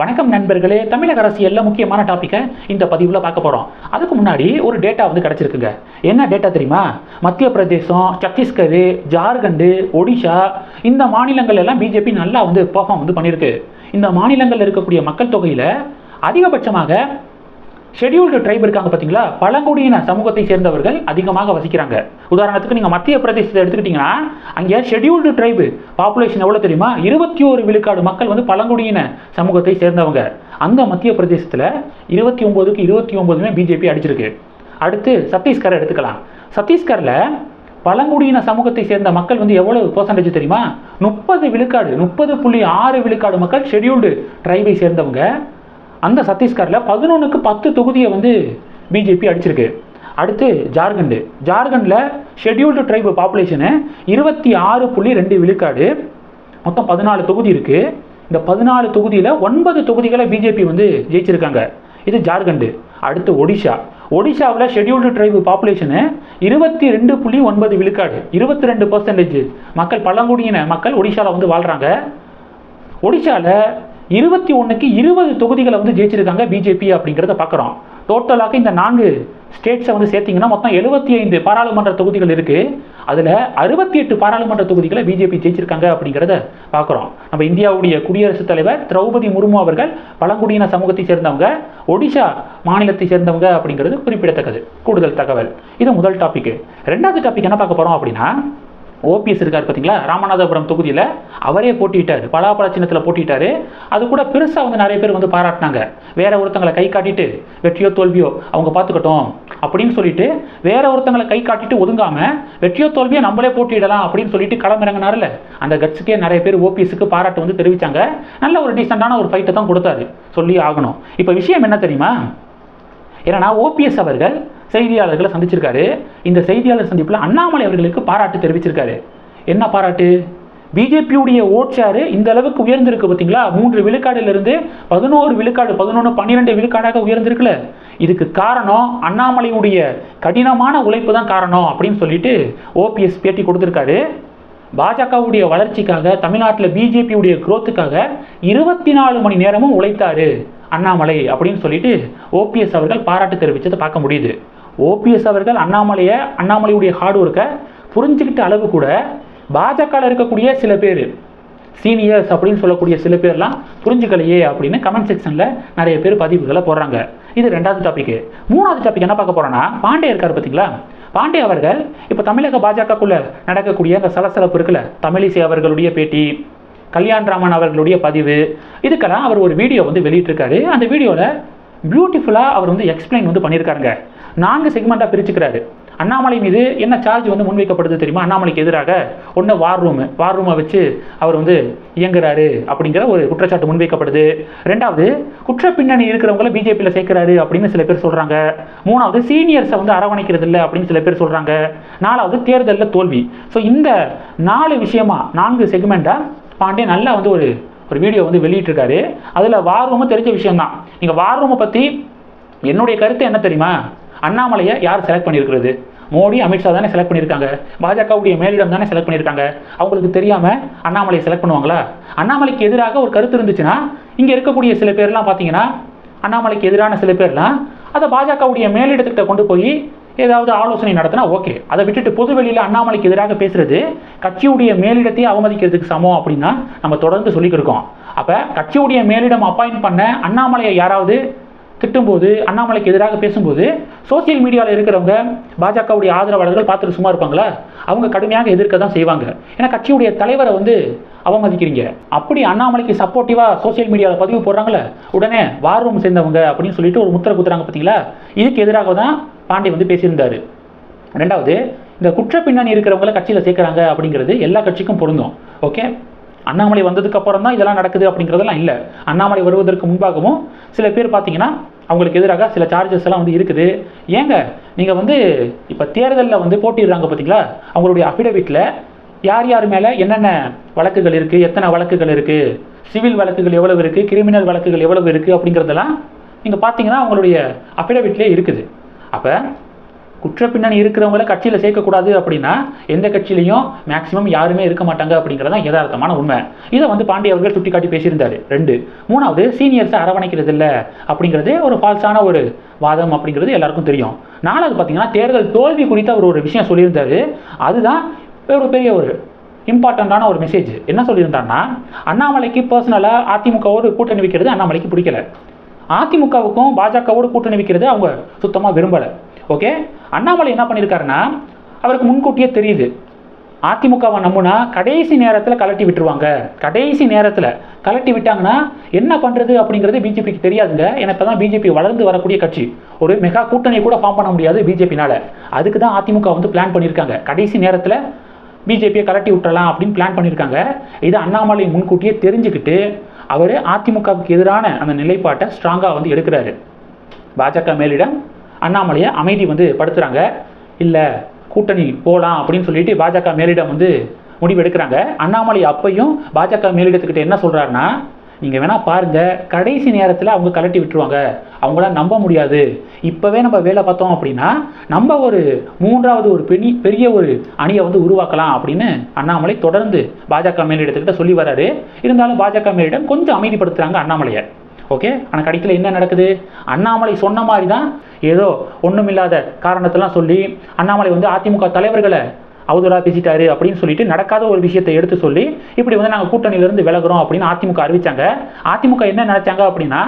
வணக்கம் நண்பர்களே தமிழக அரசியலில் முக்கியமான டாப்பிக்கை இந்த பதிவில் பார்க்க போகிறோம் அதுக்கு முன்னாடி ஒரு டேட்டா வந்து கிடச்சிருக்குங்க. என்ன டேட்டா தெரியுமா? மத்திய பிரதேசம் சத்தீஸ்கர் ஜார்க்கண்டு ஒடிஷா இந்த மாநிலங்கள் எல்லாம் பிஜேபி நல்லா வந்து பெர்ஃபார்ம் வந்து பண்ணியிருக்கு இந்த மாநிலங்களில் இருக்கக்கூடிய மக்கள் தொகையில் அதிகபட்சமாக ஷெட்யூல்டு ட்ரைப் இருக்காங்க பார்த்தீங்களா பழங்குடியின சமூகத்தை சேர்ந்தவர்கள் அதிகமாக வசிக்கிறாங்க. உதாரணத்துக்கு நீங்கள் மத்திய பிரதேசத்தை எடுத்துக்கிட்டிங்கன்னா அங்கே ஷெட்யூல்டு ட்ரைபு பாப்புலேஷன் எவ்வளோ தெரியுமா? இருபத்தி ஒரு விழுக்காடு மக்கள் வந்து பழங்குடியின சமூகத்தை சேர்ந்தவங்க. அந்த மத்திய பிரதேசத்தில் இருபத்தி ஒம்போதுக்கு இருபத்தி ஒம்போதுமே பிஜேபி அடிச்சிருக்கு. அடுத்து சத்தீஸ்கரை எடுத்துக்கலாம். சத்தீஸ்கரில் பழங்குடியின சமூகத்தை சேர்ந்த மக்கள் வந்து எவ்வளவு பர்சன்டேஜ் தெரியுமா? முப்பது விழுக்காடு முப்பது புள்ளி ஆறு விழுக்காடு மக்கள் ஷெட்யூல்டு ட்ரைபை சேர்ந்தவங்க. அந்த சத்தீஸ்கரில் பதினொன்றுக்கு பத்து தொகுதியை வந்து பிஜேபி அடிச்சிருக்கு. அடுத்து ஜார்க்கண்டு. ஜார்க்கண்டில் ஷெட்யூல்டு ட்ரைபு பாப்புலேஷனு இருபத்தி ஆறு புள்ளி ரெண்டு விழுக்காடு. மொத்தம் பதினாலு தொகுதி இருக்குது இந்த பதினாலு தொகுதியில் ஒன்பது தொகுதிகளை பிஜேபி வந்து ஜெயிச்சிருக்காங்க. இது ஜார்க்கண்டு. அடுத்து ஒடிஷா. ஒடிஷாவில் ஷெட்யூல்டு ட்ரைபு பாப்புலேஷனு இருபத்தி ரெண்டு புள்ளி ஒன்பது விழுக்காடு. இருபத்தி ரெண்டு பர்சன்டேஜ் மக்கள் பழங்குடியின மக்கள் ஒடிஷாவில் வந்து வாழ்கிறாங்க ஒடிஷாவில் இருபத்தி ஒன்றுக்கு இருபது தொகுதிகளை வந்து ஜெயிச்சிருக்காங்க பிஜேபி அப்படிங்கிறத பார்க்குறோம். டோட்டலாக இந்த நான்கு ஸ்டேட்ஸை வந்து சேர்த்திங்கன்னா மொத்தம் எழுபத்தி ஐந்து பாராளுமன்ற தொகுதிகள் இருக்குது அதில் அறுபத்தி எட்டு பாராளுமன்ற தொகுதிகளை பிஜேபி ஜெயிச்சிருக்காங்க அப்படிங்கிறத பார்க்குறோம். நம்ம இந்தியாவுடைய குடியரசுத் தலைவர் திரௌபதி முர்மு அவர்கள் பழங்குடியின சமூகத்தை சேர்ந்தவங்க ஒடிஷா மாநிலத்தை சேர்ந்தவங்க அப்படிங்கிறது குறிப்பிடத்தக்கது. கூடுதல் தகவல். இது முதல் டாபிக் ரெண்டாவது டாபிக் என்ன பார்க்க போகிறோம் அப்படின்னா ஓபிஎஸ் இருக்கார் பார்த்தீங்களா ராமநாதபுரம் தொகுதியில் அவரே போட்டிட்டார் பலாப்பழ சின்னத்தில் போட்டிட்டாரு அது கூட பெருசாக வந்து நிறைய பேர் வந்து பாராட்டினாங்க. வேற ஒருத்தங்களை கை காட்டிட்டு வெற்றியோ தோல்வியோ அவங்க பார்த்துக்கட்டும் அப்படின்னு சொல்லிட்டு வேற ஒருத்தங்களை கை காட்டிட்டு ஒதுங்காம வெற்றியோ தோல்வியோ நம்மளே போட்டியிடலாம் அப்படின்னு சொல்லிட்டு களமிறங்கினார்ல. அந்த கட்ஸுக்கே நிறைய பேர் ஓபிஎஸ்க்கு பாராட்டு வந்து தெரிவித்தாங்க நல்ல ஒரு டீசெண்டான ஒரு ஃபைட்டை தான் கொடுத்தாரு. சொல்லி ஆகணும். இப்போ விஷயம் என்ன தெரியுமா? ஏன்னா ஓபிஎஸ் அவர்கள் செய்தியாளர்களை சந்திச்சிருக்காரு. இந்த செய்தியாளர் சந்திப்பில் அண்ணாமலை அவர்களுக்கு பாராட்டு தெரிவிச்சிருக்காரு. என்ன பாராட்டு? பிஜேபியுடைய ஓட் ஷேரு இந்த அளவுக்கு உயர்ந்திருக்கு பார்த்தீங்களா? மூன்று விழுக்காடுலேருந்து பதினோரு விழுக்காடு பதினொன்று பன்னிரெண்டு விழுக்காடாக உயர்ந்திருக்குல்ல இதுக்கு காரணம் அண்ணாமலையுடைய கடினமான உழைப்பு தான் காரணம் அப்படின்னு சொல்லிட்டு ஓபிஎஸ் பேட்டி கொடுத்துருக்காரு. பாஜகவுடைய வளர்ச்சிக்காக தமிழ்நாட்டில் பிஜேபியுடைய குரோத்துக்காக இருபத்தி நாலு மணி நேரமும் உழைத்தாரு அண்ணாமலை அப்படின்னு சொல்லிட்டு ஓபிஎஸ் அவர்கள் பாராட்டு தெரிவித்ததை பார்க்க முடியுது. ஓபிஎஸ் அவர்கள் அண்ணாமலையை அண்ணாமலையுடைய ஹார்ட் ஒர்க்கை புரிஞ்சுக்கிட்ட அளவு கூட பாஜகவில் இருக்கக்கூடிய சில பேர் சீனியர்ஸ் அப்படின்னு சொல்லக்கூடிய சில பேர்லாம் புரிஞ்சுக்கலையே அப்படின்னு கமெண்ட் செக்ஷனில் நிறைய பேர் பதிவுகளை போடுறாங்க. இது ரெண்டாவது டாபிக் மூணாவது டாபிக் என்ன பார்க்க போகிறோன்னா பாண்டே இருக்கார் பார்த்தீங்களா பாண்டே அவர்கள் இப்போ தமிழக பாஜகக்குள்ளே நடக்கக்கூடிய அந்த சலசலப்பு இருக்குல்ல தமிழிசை அவர்களுடைய பேட்டி கல்யாண் ராமன் அவர்களுடைய பதிவு இதுக்கெல்லாம் அவர் ஒரு வீடியோ வந்து வெளியிட்டிருக்காரு. அந்த வீடியோவில் பியூட்டிஃபுல்லாக அவர் வந்து எக்ஸ்பிளைன் வந்து பண்ணியிருக்காருங்க. நான்கு செக்மெண்ட்டாக பிரிச்சுக்கிறாரு. அண்ணாமலை மீது என்ன சார்ஜ் வந்து முன்வைக்கப்படுது தெரியுமா? அண்ணாமலைக்கு எதிராக ஒன்று வார் ரூமு வார் ரூமை வச்சு அவர் வந்து இயங்குறாரு அப்படிங்கிற ஒரு குற்றச்சாட்டு முன்வைக்கப்படுது. ரெண்டாவது குற்ற பின்னணி இருக்கிறவங்கள பிஜேபியில் சேர்க்கிறாரு அப்படின்னு சில பேர் சொல்கிறாங்க மூணாவது சீனியர்ஸை வந்து அரவணைக்கிறது இல்லை அப்படின்னு சில பேர் சொல்கிறாங்க நாலாவது தேர்தலில் தோல்வி. ஸோ இந்த நாலு விஷயமா நான்கு செக்மெண்ட்டாக பாண்டே நல்லா வந்து ஒரு ஒரு வீடியோ வந்து வெளியிட்டிருக்காரு. அதில் வார் ரூமும் தெரிஞ்ச விஷயம்தான். நீங்கள் வார் ரூமை பற்றி என்னுடைய கருத்து என்ன தெரியுமா? அண்ணாமலையை யார் செலக்ட் பண்ணியிருக்கிறது? மோடி அமித்ஷா தானே செலக்ட் பண்ணியிருக்காங்க. பாஜகவுடைய மேலிடம் தானே செலக்ட் பண்ணியிருக்காங்க. அவங்களுக்கு தெரியாமல் அண்ணாமலையை செலக்ட் பண்ணுவாங்களா? அண்ணாமலைக்கு எதிராக ஒரு கருத்து இருந்துச்சுன்னா இங்கே இருக்கக்கூடிய சில பேர்லாம் பார்த்தீங்கன்னா அண்ணாமலைக்கு எதிரான சில பேர்லாம் அதை பாஜகவுடைய மேலிடத்துக்கிட்ட கொண்டு போய் ஏதாவது ஆலோசனை நடத்தினா ஓகே. அதை விட்டுட்டு பொதுவெளியில் அண்ணாமலைக்கு எதிராக பேசுறது கட்சியுடைய மேலிடத்தையே அவமதிக்கிறதுக்கு சமம் அப்படின்னா நம்ம தொடர்ந்து சொல்லிக்கிருக்கோம் அப்போ கட்சியுடைய மேலிடம் அப்பாயின்ட் பண்ண அண்ணாமலையை யாராவது திட்டும்போது அண்ணாமலைக்கு எதிராக பேசும்போது சோசியல் மீடியாவில் இருக்கிறவங்க பாஜகவுடைய ஆதரவாளர்கள் பார்த்துட்டு சும்மா இருப்பாங்களா? அவங்க கடுமையாக எதிர்க்க தான் செய்வாங்க. ஏன்னா கட்சியுடைய தலைவரை வந்து அவமதிக்கிறீங்க. அப்படி அண்ணாமலைக்கு சப்போர்ட்டிவாக சோசியல் மீடியாவில் பதிவு போடுறாங்களே உடனே வார் ரூம் சேர்ந்தவங்க அப்படின்னு சொல்லிட்டு ஒரு முத்திரை குத்துறாங்க பார்த்தீங்களா இதுக்கு எதிராக தான் பாண்டே வந்து பேசியிருந்தார். ரெண்டாவது இந்த குற்ற பின்னணி இருக்கிறவங்கள கட்சியில் சேர்க்குறாங்க அப்படிங்கிறது எல்லா கட்சிக்கும் பொருந்தும். ஓகே? அண்ணாமலை வந்ததுக்கு அப்புறம் தான் இதெல்லாம் நடக்குது அப்படிங்கிறதெல்லாம் இல்லை. அண்ணாமலை வருவதற்கு முன்பாகவும் சில பேர் பார்த்தீங்கன்னா அவங்களுக்கு எதிராக சில சார்ஜஸ் எல்லாம் வந்து இருக்குது. ஏங்க நீங்கள் வந்து இப்போ தேர்தலில் வந்து போட்டிடுறாங்க பார்த்தீங்களா அவங்களுடைய அஃபிடவிட்டில் யார் யார் மேலே என்னென்ன வழக்குகள் இருக்குது எத்தனை வழக்குகள் இருக்குது சிவில் வழக்குகள் எவ்வளவு இருக்குது கிரிமினல் வழக்குகள் எவ்வளவு இருக்குது அப்படிங்கிறதெல்லாம் நீங்கள் பார்த்தீங்கன்னா அவங்களுடைய அஃபிடவிட்லேயே இருக்குது. அப்போ குற்ற பின்னணி இருக்கிறவங்கள கட்சியில் சேர்க்கக்கூடாது அப்படின்னா எந்த கட்சியிலையும் மேக்சிமம் யாருமே இருக்க மாட்டாங்க அப்படிங்கிறது தான் யதார்த்தமான உண்மை. இதை வந்து பாண்டிய அவர்கள் சுட்டி காட்டி பேசியிருந்தாரு. ரெண்டு. மூணாவது சீனியர்ஸை அரவணைக்கிறது இல்லை அப்படிங்கிறது ஒரு ஃபால்ஸான ஒரு வாதம் அப்படிங்கிறது எல்லாருக்கும் தெரியும். நாலாவது பார்த்தீங்கன்னா தேர்தல் தோல்வி குறித்து அவர் ஒரு விஷயம் சொல்லியிருந்தாரு. அதுதான் ஒரு பெரிய ஒரு இம்பார்ட்டண்ட்டான ஒரு மெசேஜ் என்ன சொல்லியிருந்தாருன்னா அண்ணாமலைக்கு பர்சனலாக அதிமுகவோடு கூட்டணி வைக்கிறது அண்ணாமலைக்கு பிடிக்கல. அதிமுகவுக்கும் பாஜகவோடு கூட்டணி வைக்கிறது அவங்க சுத்தமாக விரும்பலை. ஓகே அண்ணாமலை என்ன பண்ணியிருக்காருன்னா அவருக்கு முன்கூட்டியே தெரியுது. அதிமுகவை நம்புனா கடைசி நேரத்தில் கலட்டி விட்டுருவாங்க. கடைசி நேரத்தில் கலட்டி விட்டாங்கன்னா என்ன பண்ணுறது அப்படிங்கிறது பிஜேபிக்கு தெரியாதுங்க. ஏன்னா இப்போ தான் பிஜேபி வளர்ந்து வரக்கூடிய கட்சி. ஒரு மெகா கூட்டணியை கூட ஃபார்ம் பண்ண முடியாது பிஜேபினால் அதுக்கு தான் அதிமுக வந்து பிளான் பண்ணியிருக்காங்க கடைசி நேரத்தில் பிஜேபியை கலட்டி விட்டுறலாம் அப்படின்னு பிளான் பண்ணியிருக்காங்க இது அண்ணாமலை முன்கூட்டியே தெரிஞ்சுக்கிட்டு அவர் அதிமுகவுக்கு எதிரான அந்த நிலைப்பாட்டை ஸ்ட்ராங்காக வந்து எடுக்கிறாரு. பாஜக மேலிடம் அண்ணாமலையை அமைதி வந்து படுத்துகிறாங்க இல்லை கூட்டணி போகலாம் அப்படின்னு சொல்லிட்டு பாஜக மேலிடம் வந்து முடிவு எடுக்கிறாங்க அண்ணாமலை அப்பையும் பாஜக மேலிடத்துக்கிட்ட என்ன சொல்கிறாருன்னா நீங்கள் வேணால் பாருங்கள் கடைசி நேரத்தில் அவங்க கலட்டி விட்டுருவாங்க. அவங்கள நம்ப முடியாது. இப்போவே நம்ம வேலை பார்த்தோம் அப்படின்னா நம்ம ஒரு மூன்றாவது ஒரு பெரிய பெரிய ஒரு அணியை வந்து உருவாக்கலாம் அப்படின்னு அண்ணாமலை தொடர்ந்து பாஜக மேலிடத்துக்கிட்ட சொல்லி வராரு. இருந்தாலும் பாஜக மேலிடம் கொஞ்சம் அமைதிப்படுத்துகிறாங்க அண்ணாமலையை. ஓகே ஆனால் கடைசியில் என்ன நடக்குது? அண்ணாமலை சொன்ன மாதிரி தான் ஏதோ ஒன்றுமில்லாத காரணத்தெல்லாம் சொல்லி அண்ணாமலை வந்து அதிமுக தலைவர்களை அவதூறாக பேசிட்டாரு அப்படின்னு சொல்லிட்டு நடக்காத ஒரு விஷயத்தை எடுத்து சொல்லி இப்படி வந்து நாங்கள் கூட்டணியிலிருந்து விலகிறோம் அப்படின்னு அதிமுக அறிவித்தாங்க அதிமுக என்ன நினைச்சாங்க அப்படின்னா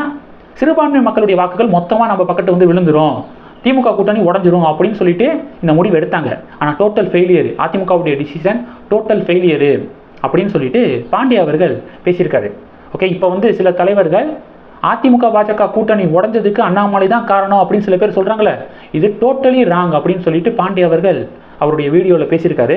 சிறுபான்மை மக்களுடைய வாக்குகள் மொத்தமாக நம்ம பக்கத்து வந்து விழுந்துரும். திமுக கூட்டணி உடஞ்சிரும் அப்படின்னு சொல்லிட்டு இந்த முடிவு எடுத்தாங்க. ஆனால் டோட்டல் ஃபெயிலியர் அதிமுகவுடைய டிசிஷன் டோட்டல் ஃபெயிலியரு அப்படின்னு சொல்லிட்டு பாண்டிய அவர்கள் பேசியிருக்காரு. ஓகே இப்போ வந்து சில தலைவர்கள் அதிமுக பாஜக கூட்டணி உடஞ்சதுக்கு அண்ணாமலை தான் காரணம் அப்படின்னு சில பேர் சொல்கிறாங்களே இது டோட்டலி ராங் அப்படின்னு சொல்லிட்டு பாண்டிய அவர்கள் அவருடைய வீடியோவில் பேசியிருக்காரு.